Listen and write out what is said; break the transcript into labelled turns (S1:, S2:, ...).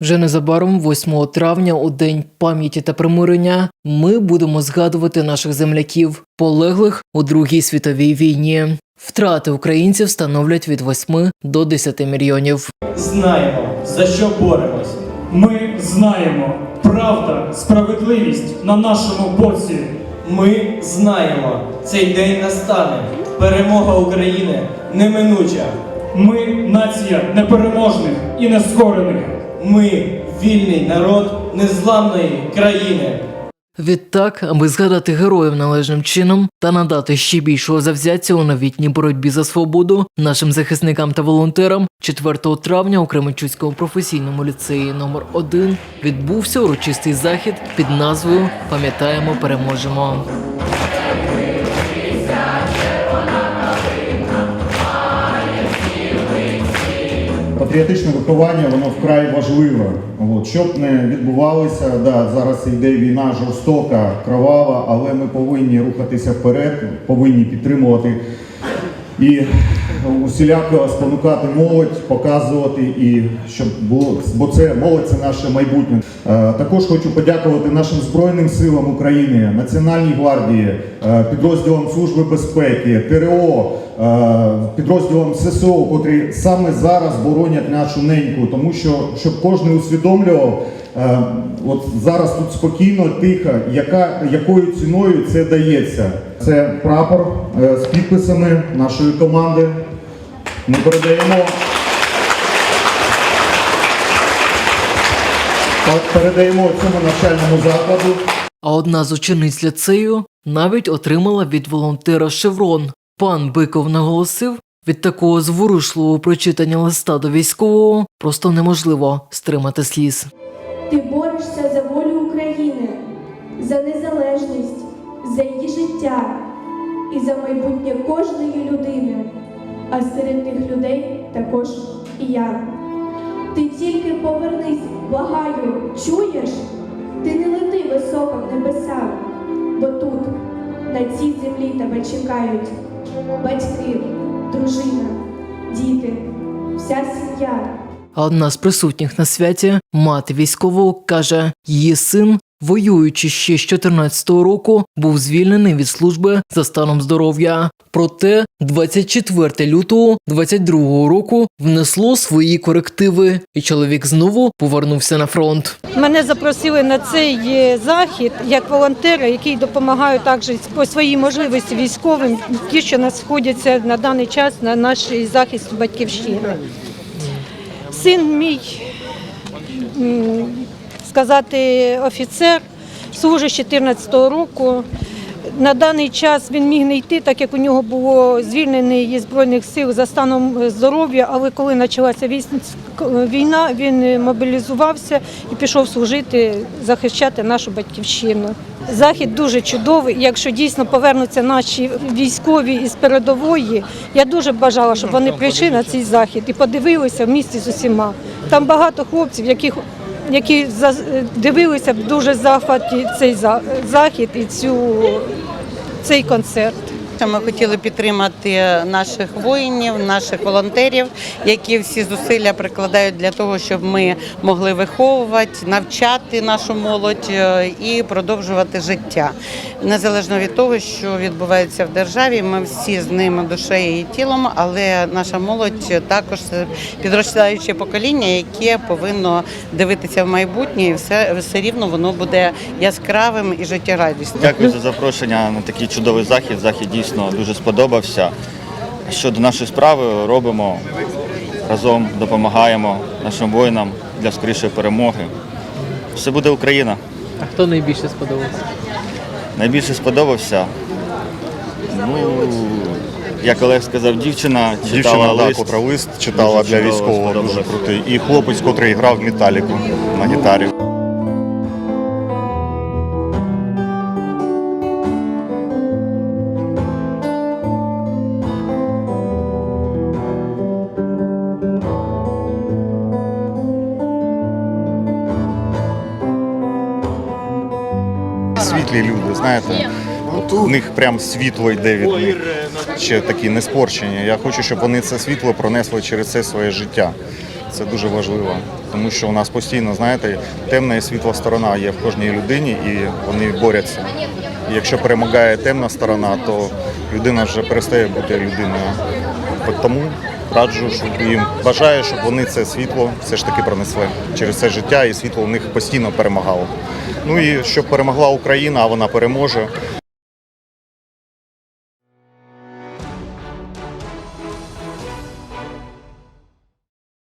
S1: Вже незабаром, 8 травня, у день пам'яті та примирення, ми будемо згадувати наших земляків, полеглих у Другій світовій війні. Втрати українців становлять від 8 до 10 мільйонів.
S2: Знаємо, за що боремось.
S3: Ми знаємо, правда, справедливість на нашому боці.
S2: Ми знаємо, цей день настане. Перемога України неминуча.
S3: Ми нація непереможних і нескорених.
S2: Ми вільний народ незламної країни.
S1: Відтак, аби згадати героїв належним чином та надати ще більшого завзяття у новітній боротьбі за свободу нашим захисникам та волонтерам, 4 травня у Кременчуцькому професійному ліцеї номер 1 відбувся урочистий захід під назвою Пам'ятаємо, переможемо.
S4: Патріотичне виховання воно вкрай важливе. От, щоб не відбувалося, да, зараз йде війна жорстока, кровава, але ми повинні рухатися вперед, повинні підтримувати і усіляко спонукати молодь, показувати і щоб було, бо це молодь це наше майбутнє. Е, Також хочу подякувати нашим Збройним силам України, Національній гвардії, е, підрозділам Служби безпеки, ТРО, підрозділам ССО, котрі саме зараз боронять нашу неньку, тому що щоб кожен усвідомлював. е, От зараз тут спокійно, тихо, яка, якою ціною це дається. Це прапор е, з підписами нашої команди. Ми передаємо. Передаємо цьому навчальному закладу.
S1: А одна з учениць ліцею навіть отримала від волонтера шеврон. Пан Биков наголосив, від такого зворушливого прочитання листа до військового просто неможливо стримати сліз.
S5: Ти борешся за волю України, за незалежність, за її життя і за майбутнє кожної людини. А серед тих людей також і я. Ти тільки повернись, благаю, чуєш? Ти не лети високо в небеса, бо тут, на цій землі тебе чекають батьки, дружина, діти, вся сім'я.
S1: Одна з присутніх на святі, мати військового, каже, її син, воюючи ще з 14-го року, був звільнений від служби за станом здоров'я. Проте 24 лютого 22-го року внесло свої корективи, і чоловік знову повернувся на фронт.
S6: Мене запросили на цей е, захід як волонтера, який допомагає також по своїй можливості військовим, ті, що нас сходяться на даний час на наш захист батьківщини. Син мій, сказати, офіцер, служить з 14-го року. На даний час він міг не йти, так як у нього було звільнений із Збройних сил за станом здоров'я, але коли почалася війна, він мобілізувався і пішов служити, захищати нашу батьківщину. Захід дуже чудовий. Якщо дійсно повернуться наші військові із передової, я дуже бажала, щоб вони прийшли на цей захід і подивилися в місті з усіма. Там багато хлопців, яких які дивилися дуже захваті цей захід і цю, цей концерт.
S7: Ми хотіли підтримати наших воїнів, наших волонтерів, які всі зусилля прикладають для того, щоб ми могли виховувати, навчати нашу молодь е, і продовжувати життя. Незалежно від того, що відбувається в державі, ми всі з ними душею і тілом, але наша молодь також підростаюче покоління, яке повинно дивитися в майбутнє, і все, все рівно воно буде яскравим і життєрадісним.
S8: Дякую за запрошення на такий чудовий захід. Захід дійсно дуже сподобався. Щодо нашої справи робимо разом, допомагаємо нашим воїнам для скорішої перемоги. Все буде Україна.
S1: А хто найбільше сподобався?
S8: Найбільше сподобався. Ну, як Олег сказав, дівчина читала
S9: Дівчина, да,
S8: лист.
S9: котра лист читала
S8: Дуже
S9: для
S8: чудово,
S9: військового, дуже
S8: сподобалось.
S9: крутий. І хлопець, котрий грав металіку на гітарі. Світлі люди, знаєте, у них прям світло йде від них. Ще такі неспорчені. Я хочу, щоб вони це світло пронесли через це своє життя.
S4: це дуже важливо, тому що у нас постійно, знаєте, темна і світла сторона є в кожній людині, і вони борються. І якщо перемагає темна сторона, то людина вже перестає бути людиною. Тому раджу, щоб їм бажаю, щоб вони це світло все ж таки пронесли через це життя, і світло у них постійно перемагало. Ну і щоб перемогла Україна, а вона переможе.